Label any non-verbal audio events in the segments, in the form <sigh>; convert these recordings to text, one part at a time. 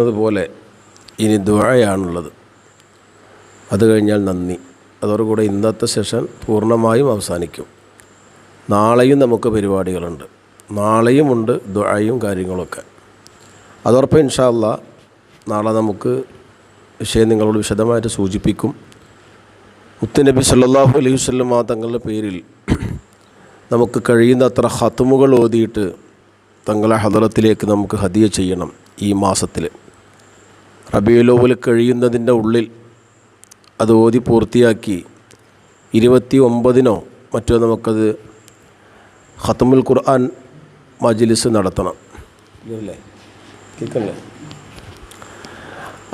അതുപോലെ ഇനി ദുഴയാണുള്ളത് അത് കഴിഞ്ഞാൽ നന്ദി. അതോടുകൂടെ ഇന്നത്തെ സെഷൻ പൂർണമായും അവസാനിക്കും. നാളെയും നമുക്ക് പരിപാടികളുണ്ട്. നാളെയുമുണ്ട് ദുഴയും കാര്യങ്ങളൊക്കെ. അതോടൊപ്പം ഇൻഷാല്ല നാളെ നമുക്ക് വിഷയം നിങ്ങളോട് വിശദമായിട്ട് സൂചിപ്പിക്കും. മുത്തുനബി സല്ലാഹു അലൈഹി വസല്ലം തങ്ങളുടെ പേരിൽ നമുക്ക് കഴിയുന്ന അത്ര ഹത്തുമുകൾ ഓതിയിട്ട് തങ്ങളെ ഹദറത്തിലേക്ക് നമുക്ക് ഹദിയ ചെയ്യണം ഈ മാസത്തിൽ റബിയുലോവിൽ കഴിയുന്നതിന്റെ ഉള്ളിൽ അത് ഓതി പൂർത്തിയാക്കി ഇരുപത്തി ഒമ്പതിനോ മറ്റോ നമുക്കത് ഖത്തമുൽ ഖുർആൻ മജ്ലിസ് നടത്തണം. അല്ലേ കേൾക്കല്ലേ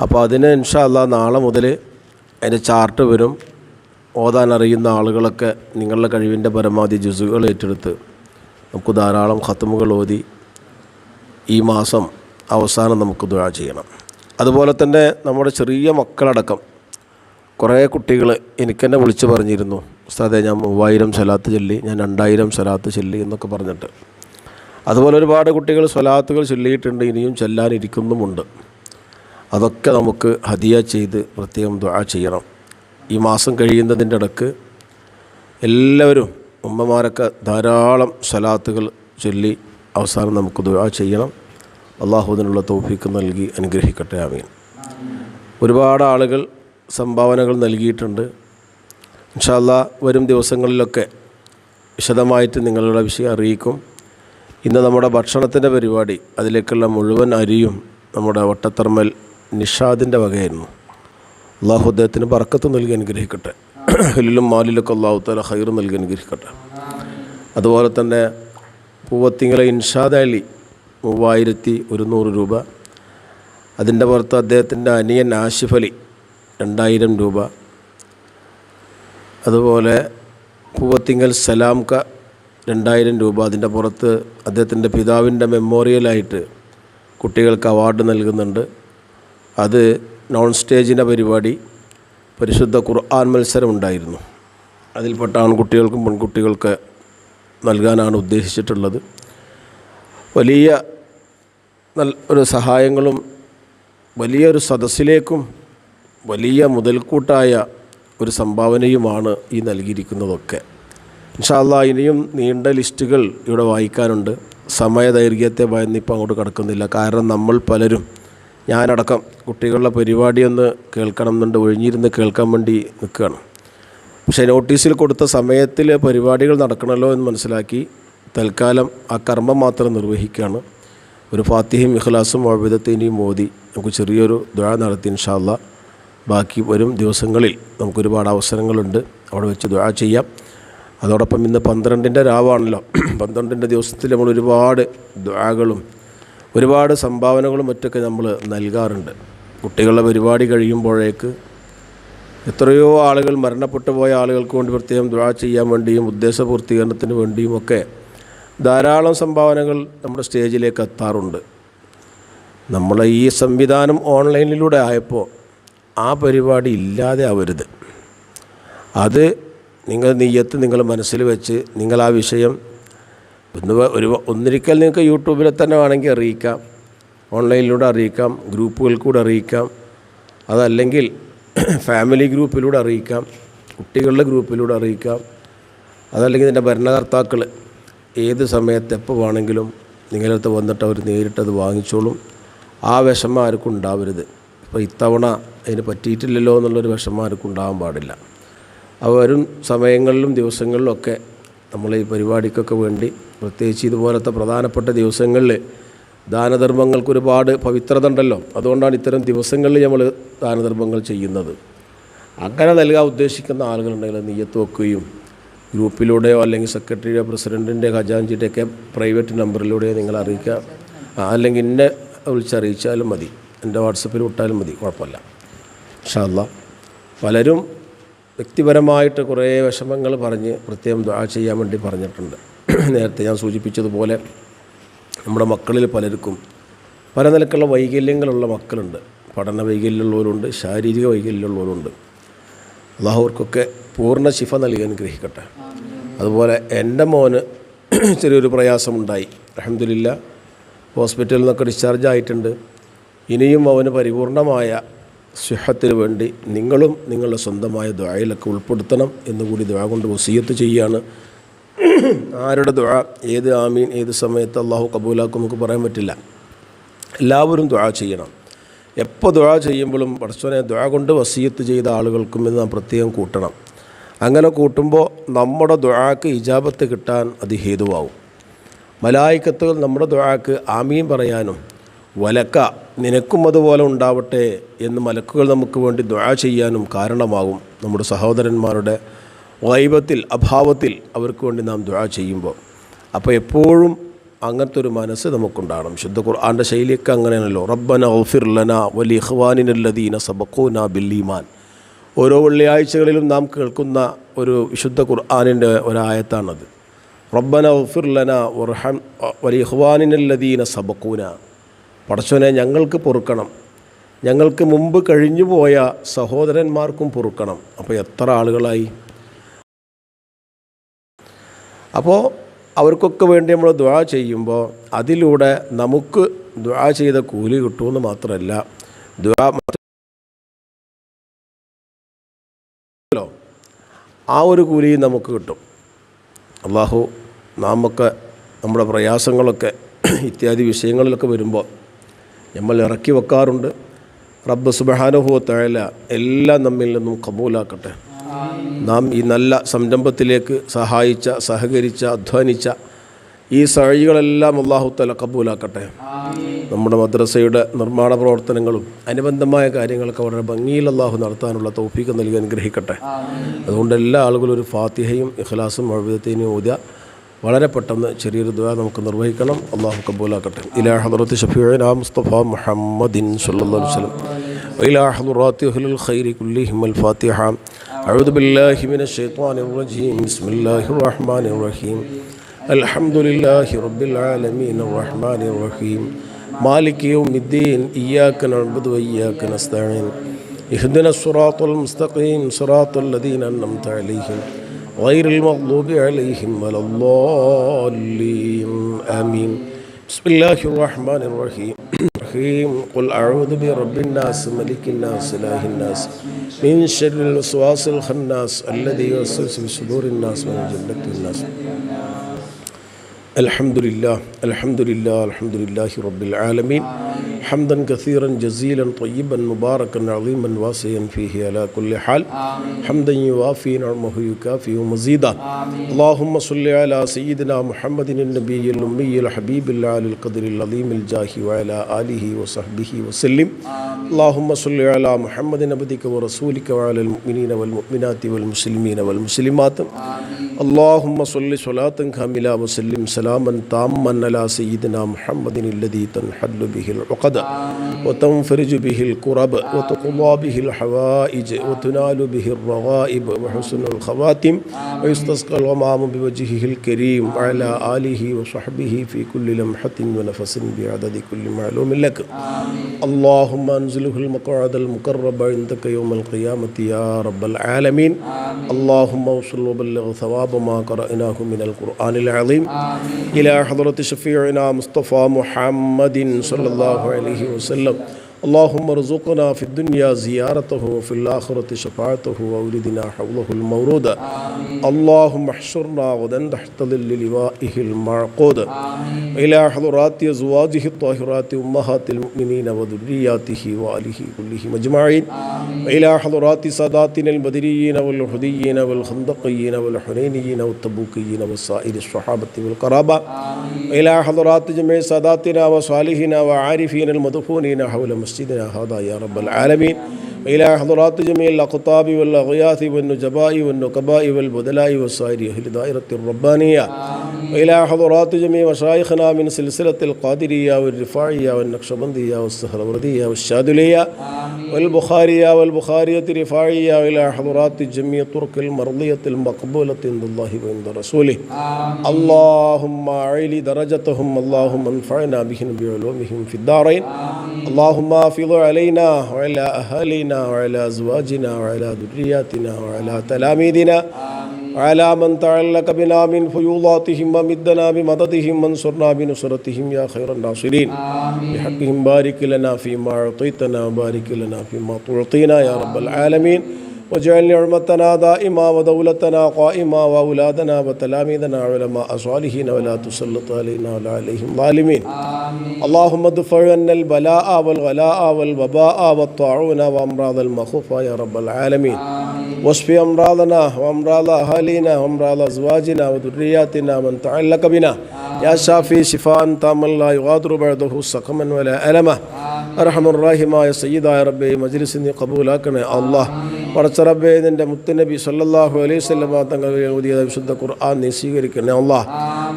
അപ്പോൾ അതിന് ഇൻഷാല്ല നാളെ മുതൽ അതിന്റെ ചാർട്ട് വരും. ഓതാൻ അറിയുന്ന ആളുകളൊക്കെ നിങ്ങളുടെ കഴിവിന്റെ പരമാവധി ജുസുകൾ ഏറ്റെടുത്ത് നമുക്ക് ധാരാളം ഖത്തമുകൾ ഓതി ഈ മാസം അവസാനം നമുക്ക് ദുഴ ചെയ്യണം. അതുപോലെ തന്നെ നമ്മുടെ ചെറിയ മക്കളടക്കം. കുറേ കുട്ടികൾ എനിക്ക് എനിക്കെന്നെ വിളിച്ച് പറഞ്ഞിരുന്നു ഉസ്താദെ ഞാൻ മൂവായിരം സ്വലാത്ത് ചൊല്ലി ഞാൻ രണ്ടായിരം സ്വലാത്ത് ചൊല്ലി എന്നൊക്കെ പറഞ്ഞിട്ട്. അതുപോലെ ഒരുപാട് കുട്ടികൾ സ്വലാത്തുകൾ ചൊല്ലിയിട്ടുണ്ട് ഇനിയും ചെല്ലാനിരിക്കുന്നുമുണ്ട്. അതൊക്കെ നമുക്ക് ഹദിയ ചെയ്ത് പ്രത്യേകം ദുആ ചെയ്യണം. ഈ മാസം കഴിയുന്നതിന്റെ ഇടയ്ക്ക് എല്ലാവരും ഉമ്മമാരൊക്കെ ധാരാളം സ്വലാത്തുകൾ ചൊല്ലി അവസാനം നമുക്ക് ദുആ ചെയ്യണം. അള്ളാഹു അതിനുള്ള തോഫിക്ക് നൽകി അനുഗ്രഹിക്കട്ടെ ആമീൻ. ഒരുപാട് ആളുകൾ സംഭാവനകൾ നൽകിയിട്ടുണ്ട്. ഇൻഷാല്ല വരും ദിവസങ്ങളിലൊക്കെ വിശദമായിട്ട് നിങ്ങളുടെ വിഷയം അറിയിക്കും. ഇന്ന് നമ്മുടെ ഭക്ഷണത്തിന്റെ പരിപാടി അതിലേക്കുള്ള മുഴുവൻ അരിയും നമ്മുടെ വട്ടത്തർമൽ നിഷാദിന്റെ വകയായിരുന്നു. അള്ളാഹു അദ്ദേഹത്തിന് ബർക്കത്ത് നൽകി അനുഗ്രഹിക്കട്ടെ. ഹലിലും മാലിലൊക്കെ അള്ളാഹു താല ഹൈർ നൽകി അനുഗ്രഹിക്കട്ടെ. അതുപോലെ തന്നെ പൂവത്തിങ്ങളെ ഇൻഷാദ് അലി മൂവായിരത്തി ഒരുന്നൂറ് രൂപ. അതിന്റെ പുറത്ത് അദ്ദേഹത്തിന്റെ അനിയൻ ആഷിഫ് അലി രണ്ടായിരം രൂപ. അതുപോലെ പൂവത്തിങ്കൽ സലാംക രണ്ടായിരം രൂപ. അതിന്റെ പുറത്ത് അദ്ദേഹത്തിന്റെ പിതാവിന്റെ മെമ്മോറിയലായിട്ട് കുട്ടികൾക്ക് അവാർഡ് നൽകുന്നുണ്ട്. അത് നോൺ സ്റ്റേജിന്റെ പരിപാടി പരിശുദ്ധ ഖുർആൻ മത്സരം ഉണ്ടായിരുന്നു. അതിൽപ്പെട്ട ആൺകുട്ടികൾക്കും പെൺകുട്ടികൾക്ക് നൽകാനാണ് ഉദ്ദേശിച്ചിട്ടുള്ളത്. വലിയ നല്ല ഒരു സഹായങ്ങളും വലിയൊരു സദസ്സിലേക്കും വലിയ മുതൽക്കൂട്ടായ ഒരു സംഭാവനയുമാണ് ഈ നൽകിയിരിക്കുന്നതൊക്കെ. ഇൻഷാല്ല ഇനിയും നീണ്ട ലിസ്റ്റുകൾ ഇവിടെ വായിക്കാനുണ്ട്. സമയദൈർഘ്യത്തെ ഭയന്നിപ്പോൾ അങ്ങോട്ട് കിടക്കുന്നില്ല. കാരണം നമ്മൾ പലരും ഞാനടക്കം കുട്ടികളുടെ പരിപാടിയൊന്ന് കേൾക്കണം എന്നുണ്ട് ഒഴിഞ്ഞിരുന്ന് കേൾക്കാൻ വേണ്ടി നിൽക്കുകയാണ്. പക്ഷേ നോട്ടീസിൽ കൊടുത്ത സമയത്തിൽ പരിപാടികൾ നടക്കണമല്ലോ എന്ന് മനസ്സിലാക്കി തൽക്കാലം ആ കർമ്മം മാത്രം നിർവഹിക്കുകയാണ്. ഒരു ഫാത്തിഹയും ഇഖ്ലാസും വഴുതത്തിനെയും മോദി നമുക്ക് ചെറിയൊരു ദുഴ നടത്തി ഇൻഷാല്ല ബാക്കി വരും ദിവസങ്ങളിൽ നമുക്കൊരുപാട് അവസരങ്ങളുണ്ട്. അവിടെ വെച്ച് ദുഴ ചെയ്യാം. അതോടൊപ്പം ഇന്ന് പന്ത്രണ്ടിന്റെ രാവാണല്ലോ. <clears throat> പന്ത്രണ്ടിന്റെ ദിവസത്തിൽ നമ്മൾ ഒരുപാട് ദുഴകളും ഒരുപാട് സംഭാവനകളും മറ്റൊക്കെ നമ്മൾ നൽകാറുണ്ട്. കുട്ടികളുടെ പരിപാടി കഴിയുമ്പോഴേക്ക് എത്രയോ ആളുകൾ മരണപ്പെട്ടു പോയ ആളുകൾക്ക് വേണ്ടി പ്രത്യേകം ദുഴ ചെയ്യാൻ വേണ്ടിയും ഉദ്ദേശപൂർത്തീകരണത്തിന് വേണ്ടിയും ഒക്കെ ധാരാളം സംഭാവനകൾ നമ്മുടെ സ്റ്റേജിലേക്ക് എത്താറുണ്ട്. നമ്മളെ ഈ സംവിധാനം ഓൺലൈനിലൂടെ ആയപ്പോൾ ആ പരിപാടി ഇല്ലാതെ ആവരുത്. അത് നിങ്ങൾ നെയ്യത്ത് നിങ്ങൾ മനസ്സിൽ വെച്ച് നിങ്ങൾ ആ വിഷയം ഒന്ന് ഒരു ഒന്നിരിക്കൽ നിങ്ങൾക്ക് യൂട്യൂബിൽ തന്നെ വേണമെങ്കിൽ അറിയിക്കാം ഓൺലൈനിലൂടെ അറിയിക്കാം ഗ്രൂപ്പുകൾ കൂടെ അറിയിക്കാം അതല്ലെങ്കിൽ ഫാമിലി ഗ്രൂപ്പിലൂടെ അറിയിക്കാം കുട്ടികളുടെ ഗ്രൂപ്പിലൂടെ അറിയിക്കാം അതല്ലെങ്കിൽ ഇതിന്റെ ഭരണകർത്താക്കൾ ഏത് സമയത്ത് എപ്പോൾ വേണമെങ്കിലും നിങ്ങളടുത്ത് വന്നിട്ട് അവർ നേരിട്ടത് വാങ്ങിച്ചോളും. ആ വിഷമം ആർക്കും ഉണ്ടാവരുത്. ഇപ്പോൾ ഇത്തവണ അതിന് പറ്റിയിട്ടില്ലല്ലോ എന്നുള്ളൊരു വിഷമം ആർക്കും ഉണ്ടാകാൻ പാടില്ല. അപ്പോൾ വരും സമയങ്ങളിലും ദിവസങ്ങളിലൊക്കെ നമ്മൾ ഈ പരിപാടിക്കൊക്കെ വേണ്ടി പ്രത്യേകിച്ച് ഇതുപോലത്തെ പ്രധാനപ്പെട്ട ദിവസങ്ങളിൽ ദാനധർമ്മങ്ങൾക്ക് ഒരുപാട് പവിത്രത ഉണ്ടല്ലോ. അതുകൊണ്ടാണ് ഇത്തരം ദിവസങ്ങളിൽ നമ്മൾ ദാനധർമ്മങ്ങൾ ചെയ്യുന്നത്. അങ്ങനെ നൽകാൻ ഉദ്ദേശിക്കുന്ന ആളുകളുണ്ടെങ്കിൽ നെയ്യത്ത് വെക്കുകയും ഗ്രൂപ്പിലൂടെയോ അല്ലെങ്കിൽ സെക്രട്ടറിയോ പ്രസിഡന്റിന്റെ ഖജാൻജിയുടെയൊക്കെ പ്രൈവറ്റ് നമ്പറിലൂടെയോ നിങ്ങൾ അറിയിക്കുക. അല്ലെങ്കിൽ എന്നെ വിളിച്ചറിയിച്ചാലും മതി. എന്റെ വാട്സപ്പിൽ വിട്ടാലും മതി. കുഴപ്പമില്ല. ഇഷാല്ല പലരും വ്യക്തിപരമായിട്ട് കുറേ വിഷമങ്ങൾ പറഞ്ഞ് പ്രത്യേകം ദുആ ചെയ്യാൻ വേണ്ടി പറഞ്ഞിട്ടുണ്ട്. നേരത്തെ ഞാൻ സൂചിപ്പിച്ചതുപോലെ നമ്മുടെ മക്കളിൽ പലർക്കും പല നിലക്കുള്ള വൈകല്യങ്ങളുള്ള മക്കളുണ്ട്. പഠന വൈകല്യമുള്ളവരുണ്ട് ശാരീരിക വൈകല്യമുള്ളവരുണ്ട്. അള്ളാഹുവർക്കൊക്കെ പൂർണ ശിഫ നൽകി അനുഗ്രഹിക്കട്ടെ അതുപോലെ എന്റെ മോന് <clears throat> ചെറിയൊരു പ്രയാസമുണ്ടായി. അഹമ്മദില്ല ഹോസ്പിറ്റലിൽ നിന്നൊക്കെ ഡിസ്ചാർജ് ആയിട്ടുണ്ട്. ഇനിയും അവന് പരിപൂർണമായ സിഹത്തിന് വേണ്ടി നിങ്ങളും നിങ്ങളുടെ സ്വന്തമായ ദ്വായയിലൊക്കെ ഉൾപ്പെടുത്തണം എന്നുകൂടി ദ്വാ കൊണ്ട് വസീയത്ത് ചെയ്യുകയാണ് <clears throat> ആരുടെ ദ്വാ ഏത് ആമീൻ ഏത് സമയത്ത് അള്ളാഹു കബൂലാക്കും നമുക്ക് പറയാൻ പറ്റില്ല. എല്ലാവരും ദ്വാ ചെയ്യണം. എപ്പോൾ ദ്വാ ചെയ്യുമ്പോഴും പടച്ചോനെ ദ്വാ കൊണ്ട് വസീയത്ത് ചെയ്ത ആളുകൾക്കും ഇത് നാം പ്രത്യേകം കൂട്ടണം. അങ്ങനെ കൂട്ടുമ്പോൾ നമ്മുടെ ദുഴാക്ക് ഇജാബത്ത് കിട്ടാൻ അത് ഹേതുവാകും മലായിക്കത്തുകൾ നമ്മുടെ ദുഴാക്ക് ആമീൻ പറയാനും വലക്ക നിനക്കും അതുപോലെ ഉണ്ടാവട്ടെ എന്ന് മലക്കുകൾ നമുക്ക് വേണ്ടി ദുഴ ചെയ്യാനും കാരണമാകും നമ്മുടെ സഹോദരന്മാരുടെ വൈബത്തിൽ അഭാവത്തിൽ അവർക്ക് വേണ്ടി നാം ദുഴ ചെയ്യുമ്പോൾ. അപ്പോൾ എപ്പോഴും അങ്ങനത്തെ ഒരു മനസ്സ് നമുക്കുണ്ടാകണം. ശുദ്ധ ഖുർആാന്റെ ശൈലിയൊക്കെ അങ്ങനെയാണല്ലോ. റബ്ബന ഔഫിർലന വലി ഇഹ്വാനിനല്ലദീന സബക്കൂന ബില്ലീമാൻ ഓരോ വെള്ളിയാഴ്ചകളിലും നാം കേൾക്കുന്ന ഒരു വിശുദ്ധ ഖുർആാനിന്റെ ഒരായത്താണത്. റബ്ബന ഉഫിർലന ഉർഹം വലി ഇഖ്വാനിനല്ലദീന സബക്കൂന പടച്ചോനെ ഞങ്ങൾക്ക് പൊറുക്കണം. ഞങ്ങൾക്ക് മുമ്പ് കഴിഞ്ഞു പോയ സഹോദരന്മാർക്കും പൊറുക്കണം. അപ്പോൾ എത്ര ആളുകളായി? അപ്പോൾ അവർക്കൊക്കെ വേണ്ടി നമ്മൾ ദ്വാ ചെയ്യുമ്പോൾ അതിലൂടെ നമുക്ക് ദ്വാ ചെയ്ത കൂലി കിട്ടുമെന്ന് മാത്രമല്ല ദ്വാ ആ ഒരു കൂലിയും നമുക്ക് കിട്ടും. അള്ളാഹു നാമൊക്കെ നമ്മുടെ പ്രയാസങ്ങളൊക്കെ ഇത്യാദി വിഷയങ്ങളിലൊക്കെ വരുമ്പോൾ നമ്മൾ ഇറക്കി വെക്കാറുണ്ട്. റബ്ബ് സുബഹാനുഭവത്തഴല എല്ലാം നമ്മിൽ നിന്നും കബൂലാക്കട്ടെ. നാം ഈ നല്ല സംരംഭത്തിലേക്ക് സഹായിച്ച സഹകരിച്ച അധ്വാനിച്ച ഈ സഴഴികളെല്ലാം അള്ളാഹുത്തല കബൂലാക്കട്ടെ. നമ്മുടെ മദ്രസയുടെ നിർമ്മാണ പ്രവർത്തനങ്ങളും അനുബന്ധമായ കാര്യങ്ങളൊക്കെ വളരെ ഭംഗിയിൽ അള്ളാഹു നടത്താനുള്ള തൗഫീക്ക് നൽകി അനുഗ്രഹിക്കട്ടെ. അതുകൊണ്ട് എല്ലാ ആളുകളും ഒരു ഫാത്തിഹയും ഇഖ്ലാസും മഴവിധത്തിനും ഊതിയ വളരെ പെട്ടെന്ന് ചെറിയൊരു ദ നമുക്ക് നിർവഹിക്കണം. അള്ളാഹു കബൂലാക്കട്ടെ. ഇലാ ഹദറത്ത് മുസ്തഫ മുഹമ്മദിൻ സല്ലല്ലാഹു അലൈഹി വസല്ലം. ഖൈരി കുല്ലിഹിം അൽ ഫാത്തിഹ. അഊദു ബില്ലാഹി റജീം. ബിസ്മില്ലാഹിർ റഹ്മാനിർ റഹീം. الحمد لله رب العالمين الرحمن الرحيم. مالك يوم الدين إياك نعبد وإياك نستعين. اهدنا الصراط المستقيم صراط الذين أنعمت عليهم غير المغضوب عليهم ولا الضالين. آمين. بسم الله الرحمن الرحيم. الرحيم. قل أعوذ برب الناس ملك الناس إله الناس من شر الوسواس الخناس الذي يوسوس في صدور الناس من جنة الناس. الحمد لله الحمد لله الحمد لله رب العالمين حمدا كثيرا جزيلا طيبا مباركا عظيما واسعا فيه على كل حال حمدا يوافي نعمه يكافئ مزيدا اللهم صل على سيدنا محمد النبي الأمي الحبيب العالي القدر العظيم الجاه وعلى آله وصحبه وسلم اللهم صل على محمد عبدك ورسولك وعلى المؤمنين والمؤمنات والمسلمين والمسلمات اللهم صل صلاة كاملة وسلم سلاما تاما على سيدنا محمد الذي تنحل به العقد وتنفرج به الكرب وتقضى به الحوائج وتنال به الرغائب وحسن الخواتم ويستسقى الغمام بوجهه الكريم وعلى آله وصحبه في كل لمحة ونفس بعدد كل معلوم لك. اللهم أنزله المقعد المقرب عندك يوم القيامة يا رب العالمين. اللهم وصل وبلغ ثواب ما قرأناه من القرآن العظيم. إلى حضرة شفيعنا مصطفى محمد صلى الله عليه وسلم. اللهم ارزقنا في الدنيا زيارته وفي الآخرة شفاعته وأولدنا حوله المورود اللهم احشرنا غدا تحت ظل لوائه المعقود إلى حضرات أزواجه الطاهرات أمهات المؤمنين وذرياته وآله كلهم أجمعين وإلى حضرات ساداتنا البدريين والهديين والخندقيين والحنينيين والتبوكيين وسائر الصحابة والقرابة وإلى حضرات جميع ساداتنا وصالحنا وعارفين المدفونين حول مسجدنا هذا يا رب العالمين. وإلى حضرات جميع الأقطاب والأغياث والنجباء والنكباء والبدلاء وسائر أهل دائرة الربانية. وإلى حضرات جميع مشايخنا من سلسلة القادرية والرفاعية والنقشبندية والسهروردية والشاذلية والبخارية والبخارية الرفاعية وإلى حضرات جميع طرق المرضية المقبولة عند الله وعند رسوله. اللهم أعلي درجتهم اللهم انفعنا بهم بعلومهم في الدارين. اللهم أفض علينا وعلى أهالينا وعلى أزواجنا وعلى ذرياتنا وعلى تلاميذنا. على من تعلق بنا من فيوضاتهم ومدنا بمددهم وانصرنا بنصرتهم يا خير الناصرين. بحقهم بارك لنا فيما أعطيتنا وبارك لنا فيما تعطينا يا رب العالمين. وجعل عرمتنا دائما ودولتنا قائما وأولادنا وتلاميذنا علماء صالحين ولا تسلط علينا ولا عليهم ظالمين اللهم ادفع البلاء والغلاء والوباء والطاعون وأمراض المخوفة يا رب العالمين. واشف أمراضنا وأمراض أهالينا وأمراض أزواجنا وذرياتنا من تعلق بنا. يا شافي شفاء تاما لا يغادر بعده سقما ولا ألما. ارحم الراحمة يا سيدة يا رب مجلس قبولا کرنے اللہ റബ്ബെ മുത്ത് മുത്തുനബി സല്ലാഹു അലൈഹി വസല്ലമ തങ്ങൾ ഓതിയ വിശുദ്ധ ഖുർആൻ നീ സ്വീകരിക്കണേ. അള്ളാഹ്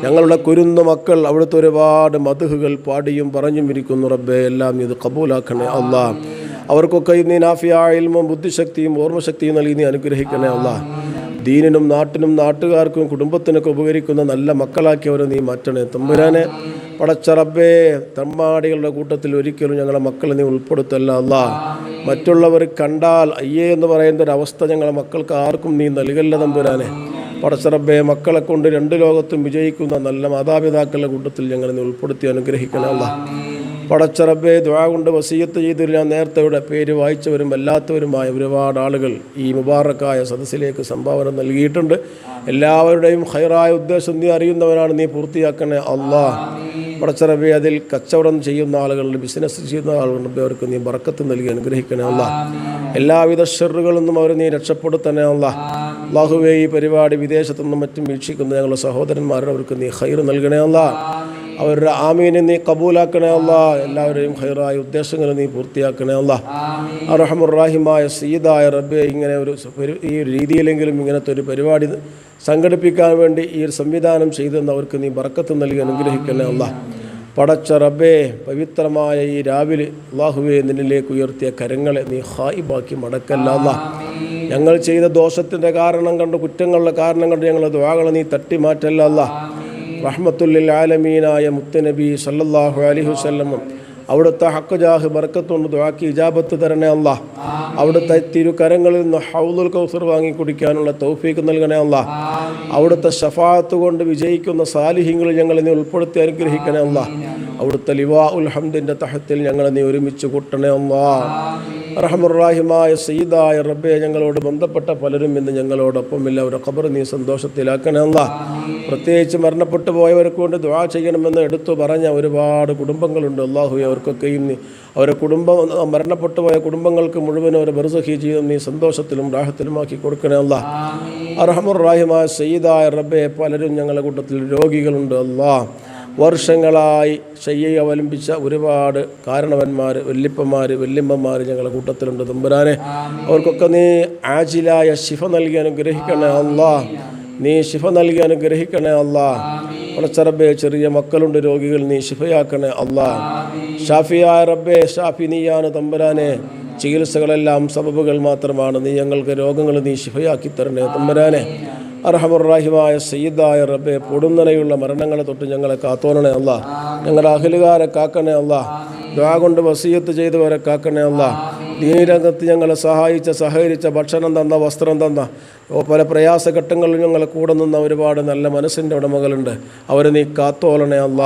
ഞങ്ങളുടെ കുരുന്ന മക്കൾ അവിടുത്തെ ഒരുപാട് മധുഹുകൾ പാടിയും പറഞ്ഞും ഇരിക്കുന്നു റബ്ബേ. എല്ലാം ഇത് കബൂലാക്കണേ അള്ളാഹ് അവർക്കൊക്കെ നീ നാഫിയ ഇൽമും ബുദ്ധിശക്തിയും ഓർമ്മശക്തിയും നൽകി നീ അനുഗ്രഹിക്കണേ അള്ളാഹ് ദീനിനും നാട്ടിനും നാട്ടുകാർക്കും കുടുംബത്തിനൊക്കെ ഉപകരിക്കുന്ന നല്ല മക്കളാക്കി അവരെ നീ മാറ്റണേ. തമ്പുരാനെ പടച്ചറബേ തമ്മാടികളുടെ കൂട്ടത്തിൽ ഒരിക്കലും ഞങ്ങളെ മക്കളെ നീ ഉൾപ്പെടുത്തല്ല അല്ല. മറ്റുള്ളവർ കണ്ടാൽ അയ്യേ എന്ന് പറയുന്ന ഒരു അവസ്ഥ ഞങ്ങളെ മക്കൾക്ക് ആർക്കും നീ നൽകല്ല തമ്പുരാനെ. പടച്ച റബ്ബേ മക്കളെ കൊണ്ട് രണ്ട് ലോകത്തും വിജയിക്കുന്ന നല്ല മാതാപിതാക്കളുടെ കൂട്ടത്തിൽ ഞങ്ങളെ നീ ഉൾപ്പെടുത്തി അനുഗ്രഹിക്കണമല്ല പടച്ച ദുആ ദ്വാ കൊണ്ട് വസീയത്ത് ചെയ്തില്ല നേരത്തെയുടെ പേര് വായിച്ചവരും അല്ലാത്തവരുമായ ഒരുപാട് ആളുകൾ ഈ മുബാറക്കായ സദസ്സിലേക്ക് സംഭാവന നൽകിയിട്ടുണ്ട്. എല്ലാവരുടെയും ഹൈറായ ഉദ്ദേശം നീ അറിയുന്നവരാണ് നീ പൂർത്തിയാക്കണേ അള്ളാ. പടച്ചറബെ അതിൽ കച്ചവടം ചെയ്യുന്ന ആളുകളുണ്ട് ബിസിനസ് ചെയ്യുന്ന ആളുകളുണ്ട്. അവർക്ക് നീ ബറക്കത്ത് നൽകി അനുഗ്രഹിക്കണേ അള്ളാ. എല്ലാവിധ ഷെറുകളിൽ അവർ നീ രക്ഷപ്പെടുത്തണേ അള്ളാ. അള്ളാഹുവേ ഈ പരിപാടി വിദേശത്തു നിന്നും മറ്റും വീക്ഷിക്കുന്ന ഞങ്ങളുടെ സഹോദരന്മാരുടെ അവർക്ക് നീ ഹൈർ നൽകണേ അള്ളാ. അവരുടെ ആമീനെ നീ കബൂലാക്കണേ അല്ല. എല്ലാവരുടെയും ഹൈറായ ഉദ്ദേശങ്ങൾ നീ പൂർത്തിയാക്കണേ അല്ല. അറഹമുറാഹിമായ സീതായ റബ്ബെ ഇങ്ങനെ ഒരു ഈ ഒരു രീതിയിലെങ്കിലും ഇങ്ങനത്തെ ഒരു പരിപാടി സംഘടിപ്പിക്കാൻ വേണ്ടി ഈ ഒരു സംവിധാനം ചെയ്തെന്ന് അവർക്ക് നീ വറക്കത്ത് നൽകി അനുഗ്രഹിക്കണേ അല്ല. പടച്ച റബ്ബേ പവിത്രമായ ഈ രാവിലെ അള്ളാഹുവെ നിന്നിലേക്ക് ഉയർത്തിയ കരങ്ങളെ നീ ഹായിബാക്കി മടക്കല്ല ഞങ്ങൾ ചെയ്ത ദോഷത്തിന്റെ കാരണം കണ്ട് കുറ്റങ്ങളുടെ കാരണം കണ്ട് ഞങ്ങളുടെ ദ്വാകളെ നീ തട്ടി മാറ്റല്ല റഹ്മത്തുല്ലിൽ ആലമീനായ മുത്തനബി സല്ലല്ലാഹു അലൈഹി വസല്ലം. അവിടുത്തെ ഹക്കുജാഹ് ബർക്കത്തുകൊണ്ട് ബാക്കി ഇജാബത്ത് തരണേ അല്ല അവിടുത്തെ തിരുകരങ്ങളിൽ നിന്ന് ഹൗദുൽ കൗസർ വാങ്ങി കുടിക്കാനുള്ള തൗഫീക്ക് നൽകണേ അല്ല അവിടുത്തെ ഷഫാത്ത് കൊണ്ട് വിജയിക്കുന്ന സാലിഹ്യങ്ങൾ ഞങ്ങളിനെ ഉൾപ്പെടുത്തി അനുഗ്രഹിക്കണേ അല്ല അവിടുത്തെ ലിവാ ഉൽ ഹംദിന്റെ തഹത്തിൽ ഞങ്ങളെ നീ ഒരുമിച്ച് കൂട്ടണേ അമ്മാ റഹമുറാഹിമായ സയ്യിദായ റബ്ബെ ഞങ്ങളോട് ബന്ധപ്പെട്ട പലരും ഇന്ന് ഞങ്ങളോടൊപ്പം ഇല്ല അവരുടെ ഖബർ നീ സന്തോഷത്തിലാക്കണേ അമ്മ പ്രത്യേകിച്ച് മരണപ്പെട്ടു പോയവർക്ക് കൊണ്ട് ദ്വാ ചെയ്യണമെന്ന് എടുത്തു പറഞ്ഞ ഒരുപാട് കുടുംബങ്ങളുണ്ട് അള്ളാഹു അവർക്കൊക്കെയും നീ അവരെ കുടുംബം മരണപ്പെട്ടു പോയ കുടുംബങ്ങൾക്ക് മുഴുവനും അവരെ ബെറുസഹി ജീവിതം നീ സന്തോഷത്തിലും രാഹത്തിലുമാക്കി കൊടുക്കണേ അല്ല അറഹമുറാഹിമായ സയ്യിദായ റബ്ബെ പലരും ഞങ്ങളുടെ കൂട്ടത്തിൽ രോഗികളുണ്ട് അല്ലാ വർഷങ്ങളായി ശയ്യയെ അവലംബിച്ച ഒരുപാട് കാരണവന്മാർ വല്യപ്പന്മാർ വല്യമ്മമാർ ഞങ്ങളുടെ കൂട്ടത്തിലുണ്ട്. തമ്പുരാനെ അവർക്കൊക്കെ നീ ആജിലായ ശിഫ നൽകി അനുഗ്രഹിക്കണേ അല്ലാ. നീ ശിഫ നൽകി അനുഗ്രഹിക്കണേ അല്ലാ. പടച്ചറബെ ചെറിയ മക്കളുണ്ട് രോഗികൾ നീ ശിഫയാക്കണേ അല്ലാ. ഷാഫിയായ റബ്ബെ ഷാഫി നീയാണ് തമ്പുരാനെ. ചികിത്സകളെല്ലാം സബബുകൾ മാത്രമാണ്. നീ ഞങ്ങൾക്ക് രോഗങ്ങൾ നീ ശിഫയാക്കി തരണേ തമ്പുരാനെ. അർഹമുറാഹിമായ സയ്യിദായ റബ്ബെ പൊടുന്നനെയുള്ള മരണങ്ങളെ തൊട്ട് ഞങ്ങളെ കാത്തോണേ അല്ല. ഞങ്ങളുടെ അഖിലുകാരെ കാക്കണേ അല്ല. ദ്വാ കൊണ്ട് വസീയത്ത് ചെയ്തവരെ കാക്കണേ അല്ല. ദീനരംഗത്ത് ഞങ്ങളെ സഹായിച്ച സഹകരിച്ച ഭക്ഷണം തന്ന വസ്ത്രം തന്ന പല പ്രയാസഘട്ടങ്ങളിൽ ഞങ്ങളെ കൂടെ നിന്ന ഒരുപാട് നല്ല മനസ്സിന്റെ ഉടമകളുണ്ട്. അവരെ നീ കാത്തോളണേ അല്ല.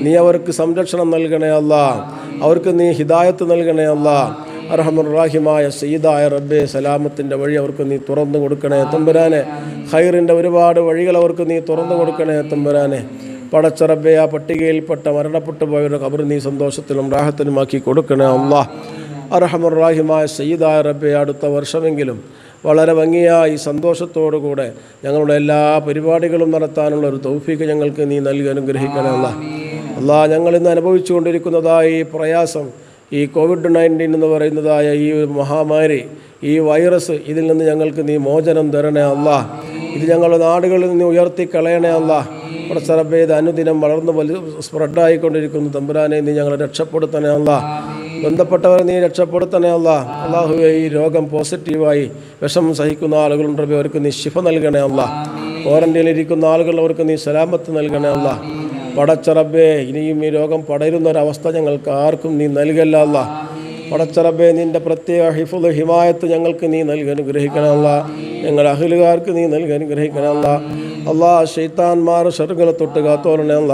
നീ അവർക്ക് സംരക്ഷണം നൽകണേ അല്ല. അവർക്ക് നീ ഹിദായത്ത് നൽകണേ അല്ല. അർഹമുറാഹിമായ സയ്യിദായ റബ്ബെ സലാമത്തിന്റെ വഴി അവർക്ക് നീ തുറന്നു കൊടുക്കണേ. തമ്പുരാനെ ഖൈറിന്റെ ഒരുപാട് വഴികൾ അവർക്ക് നീ തുറന്നു കൊടുക്കണേ തമ്പുരാനെ. പടച്ച റബ്ബെ ആ പട്ടികയിൽപ്പെട്ട മരണപ്പെട്ടു പോയവരുടെ കബർ നീ സന്തോഷത്തിലും രാഹത്തിനുമാക്കി കൊടുക്കണേ അള്ളാഹ് അർഹമുറാഹിമായ സയ്യിദായ റബ്ബെ അടുത്ത വർഷമെങ്കിലും വളരെ ഭംഗിയായി സന്തോഷത്തോടുകൂടെ ഞങ്ങളുടെ എല്ലാ പരിപാടികളും നടത്താനുള്ള ഒരു തൗഫീക്ക് ഞങ്ങൾക്ക് നീ നൽകി അനുഗ്രഹിക്കണേ അള്ളാഹ് അല്ലാ ഞങ്ങൾ ഇന്ന് അനുഭവിച്ചുകൊണ്ടിരിക്കുന്നതായ ഈ പ്രയാസം ഈ കോവിഡ് നയന്റീൻ എന്ന് പറയുന്നതായ ഈ മഹാമാരി ഈ വൈറസ് ഇതിൽ നിന്ന് ഞങ്ങൾക്ക് നീ മോചനം തരണേ അല്ല ഇത് ഞങ്ങളുടെ നാടുകളിൽ നിന്ന് ഉയർത്തി കളയണേ അല്ല. പടച്ചറബേ ചെയ്ത് അനുദിനം വളർന്ന് വലിയ സ്പ്രെഡായിക്കൊണ്ടിരിക്കുന്നു. തമ്പുരാനെ നീ ഞങ്ങളെ രക്ഷപ്പെടുത്തണേ അല്ല. ബന്ധപ്പെട്ടവരെ നീ രക്ഷപ്പെടുത്തണേ അല്ല. അള്ളാഹുവെ ഈ രോഗം പോസിറ്റീവായി വിഷം സഹിക്കുന്ന ആളുകളുണ്ട് അവർക്ക് നീ ശിഫ നൽകണേ അല്ല. ക്വാറന്റീനിൽ ഇരിക്കുന്ന ആളുകൾ അവർക്ക് നീ സലാമത്ത് നൽകണേ അല്ല. പടച്ചറബേ ഇനിയും ഈ രോഗം പടരുന്ന ഒരവസ്ഥ ഞങ്ങൾക്ക് ആർക്കും നീ നൽകല്ല അല്ല. പടച്ചറബെ നിന്റെ പ്രത്യേക ഹിഫുദ് ഹിമായത്ത് ഞങ്ങൾക്ക് നീ നൽകി അനുഗ്രഹിക്കണമല്ല. ഞങ്ങൾ അഹിലുകാർക്ക് നീ നൽകി അനുഗ്രഹിക്കണമല്ല. അള്ളാ ഷെയ്ത്താൻമാർ ഷറുകളെ തൊട്ട് കാത്തോരണമല്ല.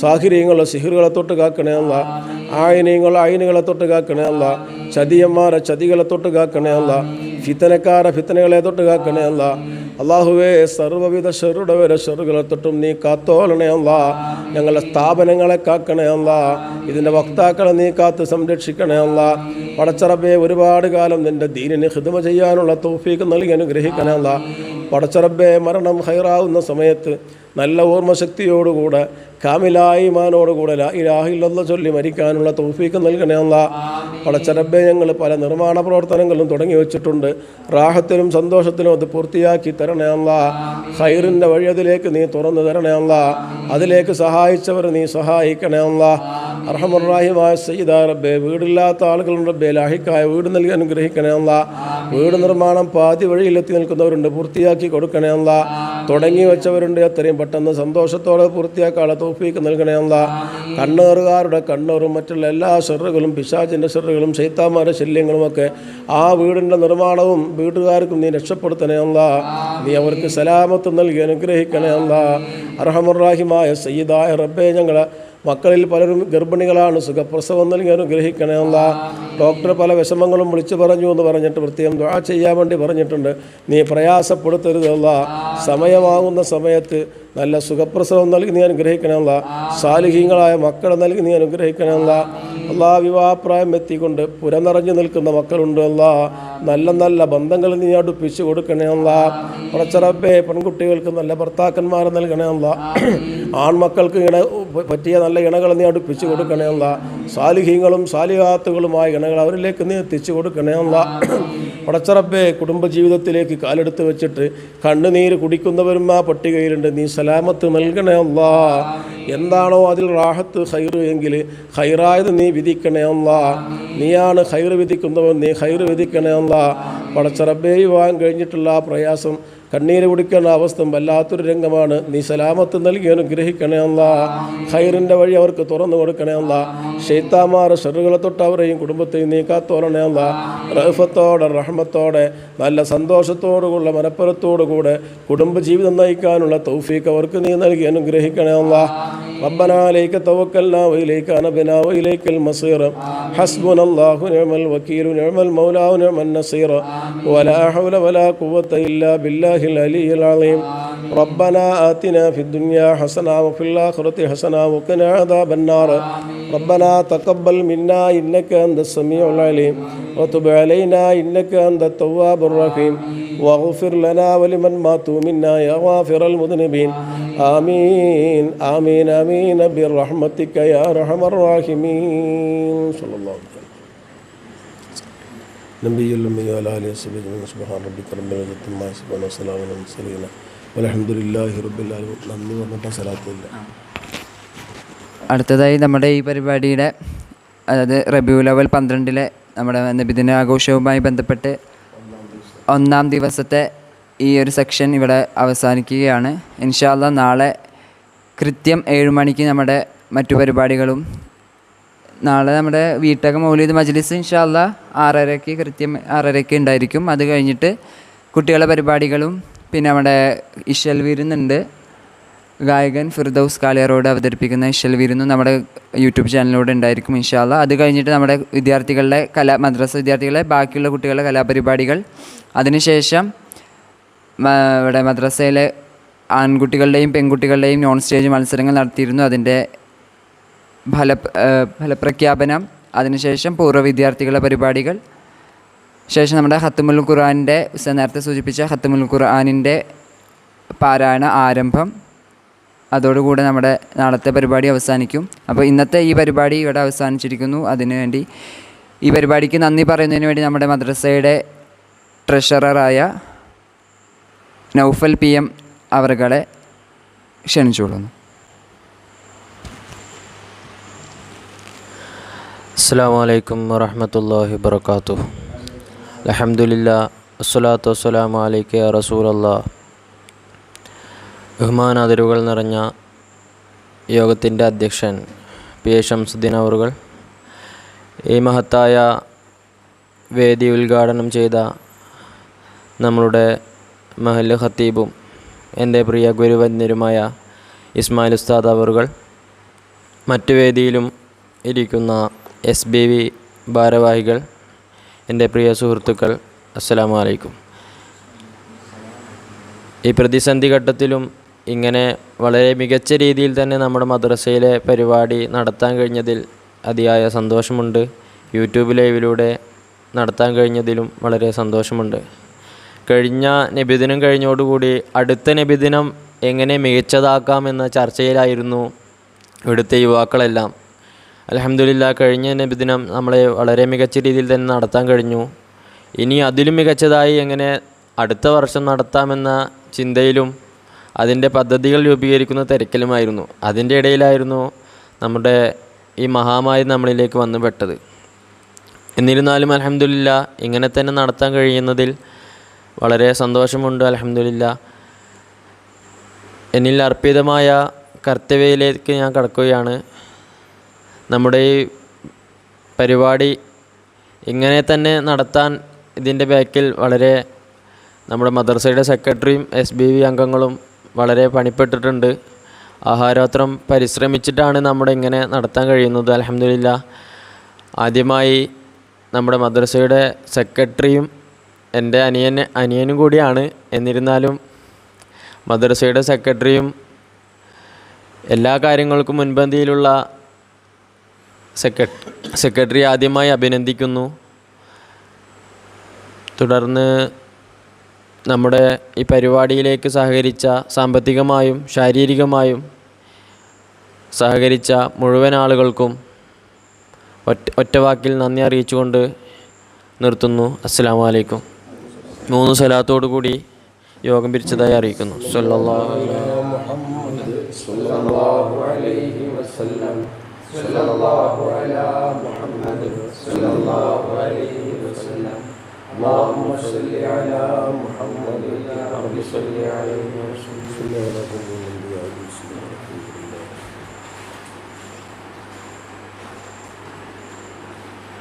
സാഹിര്യങ്ങളെ സിഹിറുകളെ തൊട്ട് കാക്കണമല്ല. അല്ല ആയനീങ്ങൾ ആയിനുകളെ തൊട്ട് കാക്കണമല്ല. ചതിയന്മാരെ ചതികളെ തൊട്ട് കാക്കണമല്ല. ഫിത്തനക്കാരെ ഫിത്തനകളെ തൊട്ട് കാക്കണേ അല്ല അള്ളാഹുവേ സർവവിധ ഷെറുടെ വരെ ഷെറുകളെ തൊട്ടും നീ കാത്തോളണേ അല്ല. ഞങ്ങളുടെ സ്ഥാപനങ്ങളെ കാക്കണേ അല്ല. ഇതിന്റെ വക്താക്കളെ നീ കാത്ത് സംരക്ഷിക്കണേ അല്ല. പടച്ചറബെ ഒരുപാട് കാലം നിന്റെ ദീനിന് ഹിതമ ചെയ്യാനുള്ള തോഫീക്ക് നൽകി അനുഗ്രഹിക്കണേ അല്ല. പടച്ചറബെ മരണം ഹൈറാവുന്ന സമയത്ത് നല്ല ഓർമ്മശക്തിയോടുകൂടെ കാമിലായി മാനോടുകൂടെ ലാ ഇലാഹില്ലെന്ന് ചൊല്ലി മരിക്കാനുള്ള തൗഫീക്ക് നൽകണേ അല്ല പടച്ചറബെ ഞങ്ങൾ പല നിർമ്മാണ പ്രവർത്തനങ്ങളും തുടങ്ങി വെച്ചിട്ടുണ്ട്. റാഹത്തിനും സന്തോഷത്തിനും അത് പൂർത്തിയാക്കി തരണേ അല്ല ഹൈറിന്റെ വഴി അതിലേക്ക് നീ തുറന്നു തരണേ അല്ല അതിലേക്ക് സഹായിച്ചവർ നീ സഹായിക്കണേ അല്ല അർഹമറാഹിമായ സയ്യിദ റബ്ബെ വീടില്ലാത്ത ആളുകളുടെ റബ്ബെ ലാഹിക്കായ വീട് നൽകി അനുഗ്രഹിക്കണേ അല്ല വീട് നിർമ്മാണം പാതി വഴിയിലെത്തി നിൽക്കുന്നവരുണ്ട് പൂർത്തിയാക്കി കൊടുക്കണേ അല്ല തുടങ്ങി വെച്ചവരുണ്ട് എത്രയും പെട്ടെന്ന് സന്തോഷത്തോടെ പൂർത്തിയാക്കാനുള്ള തോഫീക്ക് നൽകണേ അല്ല കണ്ണേറുകാരുടെ കണ്ണേറും മറ്റുള്ള എല്ലാ ഷെറുകളും പിശാചിന്റെ ഷെറുകളും ശൈത്താമാരുടെ ശല്യങ്ങളുമൊക്കെ ആ വീടിന്റെ നിർമ്മാണവും വീട്ടുകാർക്കും നീ രക്ഷപ്പെടുത്തണേ അല്ല നീ അവർക്ക് സലാമത്ത് നൽകി അനുഗ്രഹിക്കണേ അല്ല അർഹമുറാഹിമായ സയ്യിദായ റബ്ബെ ഞങ്ങളെ മക്കളിൽ പലരും ഗർഭിണികളാണ്. സുഖപ്രസവം നൽകി അനുഗ്രഹിക്കണമെന്ന ഡോക്ടർ പല വിഷമങ്ങളും വിളിച്ചു പറഞ്ഞു എന്ന് പറഞ്ഞിട്ട് പ്രത്യേകം ദ്വാ ചെയ്യാൻ വേണ്ടി പറഞ്ഞിട്ടുണ്ട്. നീ പ്രയാസപ്പെടുത്തരുതല്ല സമയമാകുന്ന സമയത്ത് നല്ല സുഖപ്രസവം നൽകി നീ അനുഗ്രഹിക്കണമെന്ന സാലിഹീങ്ങളായ മക്കളെ നൽകി നീ അനുഗ്രഹിക്കണമല്ല അല്ലാ വിവാഹപ്രായം എത്തിക്കൊണ്ട് പുരനിറഞ്ഞു നിൽക്കുന്ന മക്കളുണ്ട് അല്ലാ നല്ല നല്ല ബന്ധങ്ങൾ നീ അടുപ്പിച്ചു കൊടുക്കണേ അല്ല ഉറച്ചറപ്പെ പെൺകുട്ടികൾക്ക് നല്ല ഭർത്താക്കന്മാർ നൽകണേ അല്ല ആൺമക്കൾക്ക് ഇണ പറ്റിയ നല്ല ഇണകൾ നീ അടുപ്പിച്ചു കൊടുക്കണേ അല്ല സാലിഹീങ്ങളും സാലിഹാത്തുകളുമായ ഇണകൾ അവരിലേക്ക് നീ എത്തിച്ചു കൊടുക്കണേ അല്ല പടച്ചറപ്പെ കുടുംബജീവിതത്തിലേക്ക് കാലെടുത്ത് വെച്ചിട്ട് കണ്ണുനീര് കുടിക്കുന്നവരും ആ പട്ടികയിലുണ്ട്. നീ സലാമത്ത് നൽകണേ അല്ലാ എന്താണോ അതിൽ റാഹത്ത് ഹൈറ് എങ്കിൽ ഹൈറായത് നീ വിധിക്കണേ അല്ലാ. നീയാണ് ഹൈറ് വിധിക്കുന്നവൻ നീ ഹൈറ് വിധിക്കണേ അല്ലാ. പടച്ചറബേ വാങ്ങാൻ കഴിഞ്ഞിട്ടുള്ള ആ പ്രയാസം കണ്ണീര് കുടിക്കേണ്ട അവസ്ഥ വല്ലാത്തൊരു രംഗമാണ്. നീ സലാമത്ത് നൽകി അനുഗ്രഹിക്കണേ അല്ല. ഹൈറിന്റെ വഴി അവർക്ക് തുറന്നു കൊടുക്കണേ അല്ല. ഷെയ്ത്താമാർ ഷെറുകളെ തൊട്ട് അവരെയും കുടുംബത്തെയും നീ കാത്തോളണേ റഹഫത്തോടെ റഹ്മത്തോടെ നല്ല സന്തോഷത്തോടുകൂടെ മനപ്പുറത്തോടുകൂടെ കുടുംബജീവിതം നയിക്കാനുള്ള തൗഫീക്ക് അവർക്ക് നീ നൽകി അനുഗ്രഹിക്കണേ ربنا عليك توكلنا وإليك أنبنا وإليك المصير حسبنا الله نعم الوكيل نعم المولى ونعم النصير ولا حول ولا قوة إلا بالله العلي العظيم ربنا آتنا في الدنيا حسنة وفي الآخرة حسنة وقنا عذاب النار ربنا تقبل منا إنك أنت السميع العليم وتب علينا إنك أنت التواب الرحيم واغفر لنا ولمن ماتوا منا يا غافر المذنبين آمين آمين آمين برحمتك يا أرحم الراحمين صلى الله عليه وسلم نبي الأمي وعلى آله وصحبه أجمعين سبحان ربك رب العزة عما يصفون وسلام على المرسلين والحمد لله رب العالمين നന്ദി പറഞ്ഞിട്ട് സലാത്തില്ല അടുത്തതായി നമ്മുടെ ഈ പരിപാടിയുടെ അതായത് റബിയു ലെവൽ പന്ത്രണ്ടിലെ നമ്മുടെ നബിദിന ആഘോഷവുമായി ബന്ധപ്പെട്ട് ഒന്നാം ദിവസത്തെ ഈ ഒരു സെക്ഷൻ ഇവിടെ അവസാനിക്കുകയാണ്. ഇൻഷാല്ല നാളെ കൃത്യം ഏഴ് മണിക്ക് നമ്മുടെ മറ്റു പരിപാടികളും നാളെ നമ്മുടെ വീട്ടക മൗലീദ് മജ്ലിസ് ഇൻഷാല്ല ആറരയ്ക്ക് കൃത്യം ആറരയ്ക്ക് ഉണ്ടായിരിക്കും. അത് കഴിഞ്ഞിട്ട് കുട്ടികളുടെ പരിപാടികളും പിന്നെ നമ്മുടെ ഇഷൽ വിരുന്നുണ്ട്. ഗായകൻ ഫിർദൌസ് കാളിയാറോട് അവതരിപ്പിക്കുന്ന ഇഷൽ വിരുന്നു നമ്മുടെ യൂട്യൂബ് ചാനലിലൂടെ ഉണ്ടായിരിക്കും ഇൻഷാല്ല അത് കഴിഞ്ഞിട്ട് നമ്മുടെ വിദ്യാർത്ഥികളുടെ കലാ മദ്രസ വിദ്യാർത്ഥികളെ ബാക്കിയുള്ള കുട്ടികളുടെ കലാപരിപാടികൾ. അതിനുശേഷം ഇവിടെ മദ്രസയിലെ ആൺകുട്ടികളുടെയും പെൺകുട്ടികളുടെയും നോൺ സ്റ്റേജ് മത്സരങ്ങൾ നടത്തിയിരുന്നു. അതിന്റെ ഫല ഫലപ്രഖ്യാപനം അതിനുശേഷം പൂർവ വിദ്യാർത്ഥികളുടെ പരിപാടികൾ. ശേഷം നമ്മുടെ ഹത്തുമുൽ ഖുർആാനിന്റെ നേരത്തെ സൂചിപ്പിച്ച ഹത്തുമുൽ ഖുർആാനിന്റെ പാരായണ ആരംഭം. അതോടുകൂടെ നമ്മുടെ നാളത്തെ പരിപാടി അവസാനിക്കും. അപ്പോൾ ഇന്നത്തെ ഈ പരിപാടി ഇവിടെ അവസാനിച്ചിരിക്കുന്നു. അതിനുവേണ്ടി ഈ പരിപാടിക്ക് നന്ദി പറയുന്നതിന് വേണ്ടി നമ്മുടെ മദ്രസയുടെ ട്രഷററായ നൗഫൽ പി എം അവറുകളെ ക്ഷണിച്ചുകൊള്ളുന്നു. അസ്സാം വലൈക്കും വറഹമത്തല്ലാഹി വർക്കാത്തു അലഹമുല്ല വസ്സലാത്തു വസ്സലാമു അലൈക്ക് റസൂലല്ലാ ബഹുമാനാദരുകൾ നിറഞ്ഞ യോഗത്തിന്റെ അധ്യക്ഷൻ പി എ ഷംസുദ്ദീൻ അവറുകൾ ഈ മഹത്തായ വേദി ഉദ്ഘാടനം ചെയ്ത നമ്മളുടെ മഹല്ല് ഖത്തീബും എന്റെ പ്രിയ ഗുരുവന്യരുമായ ഇസ്മായിൽ ഉസ്താദ് അവറുകൾ മറ്റു വേദിയിലും ഇരിക്കുന്ന എസ് ബി വി ഭാരവാഹികൾ എന്റെ പ്രിയ സുഹൃത്തുക്കൾ അസ്സലാമലൈക്കും ഈ പ്രതിസന്ധി ഘട്ടത്തിലും ഇങ്ങനെ വളരെ മികച്ച രീതിയിൽ തന്നെ നമ്മുടെ മദ്രസയിലെ പരിപാടി നടത്താൻ കഴിഞ്ഞതിൽ അതിയായ സന്തോഷമുണ്ട്. യൂട്യൂബ് ലൈവിലൂടെ നടത്താൻ കഴിഞ്ഞതിലും വളരെ സന്തോഷമുണ്ട്. കഴിഞ്ഞ നബിദിനം കഴിഞ്ഞോടുകൂടി അടുത്ത നബിദിനം എങ്ങനെ മികച്ചതാക്കാമെന്ന ചർച്ചയിലായിരുന്നു ഇവിടുത്തെ യുവാക്കളെല്ലാം. അലഹമില്ല കഴിഞ്ഞ നബിദിനം നമ്മളെ വളരെ മികച്ച രീതിയിൽ തന്നെ നടത്താൻ കഴിഞ്ഞു. ഇനി അതിലും മികച്ചതായി എങ്ങനെ അടുത്ത വർഷം നടത്താമെന്ന ചിന്തയിലും അതിന്റെ പദ്ധതികൾ രൂപീകരിക്കുന്ന തിരക്കിലുമായിരുന്നു. അതിന്റെ ഇടയിലായിരുന്നു നമ്മുടെ ഈ മഹാമാരി നമ്മളിലേക്ക് വന്നു പെട്ടത്. എന്നിരുന്നാലും അലഹമില്ല ഇങ്ങനെ തന്നെ നടത്താൻ കഴിയുന്നതിൽ വളരെ സന്തോഷമുണ്ട് അലഹമില്ല എന്നിൽ അർപ്പിതമായ കർത്തവ്യയിലേക്ക് ഞാൻ കടക്കുകയാണ്. നമ്മുടെ ഈ പരിപാടി ഇങ്ങനെ തന്നെ നടത്താൻ ഇതിന്റെ ബാക്കിൽ വളരെ നമ്മുടെ മദർസയുടെ സെക്രട്ടറിയും എസ് ബി വി അംഗങ്ങളും വളരെ പണിപ്പെട്ടിട്ടുണ്ട്. ആഹാരോത്രം പരിശ്രമിച്ചിട്ടാണ് നമ്മുടെ ഇങ്ങനെ നടത്താൻ കഴിയുന്നത്. അലഹമില്ല ആദ്യമായി നമ്മുടെ മദ്രസയുടെ സെക്രട്ടറിയും എന്റെ അനിയൻ അനിയനും കൂടിയാണ്. എന്നിരുന്നാലും മദ്രസയുടെ സെക്രട്ടറിയും എല്ലാ കാര്യങ്ങൾക്കും മുൻപന്തിയിലുള്ള സെക്രട്ടറി ആദ്യമായി അഭിനന്ദിക്കുന്നു. തുടർന്ന് നമ്മുടെ ഈ പരിപാടിയിലേക്ക് സഹകരിച്ച സാമ്പത്തികമായും ശാരീരികമായും സഹകരിച്ച മുഴുവൻ ആളുകൾക്കും ഒറ്റ ഒറ്റവാക്കിൽ നന്ദി അറിയിച്ചുകൊണ്ട് നിർത്തുന്നു. അസ്സലാമു അലൈക്കും. മൂന്ന് സ്വലാത്തോടു കൂടി യോഗം പിരിച്ചതായി അറിയിക്കുന്നു. സല്ലല്ലാഹു അലൈഹി اللهم صل على محمد اللهم صل عليه وسلم.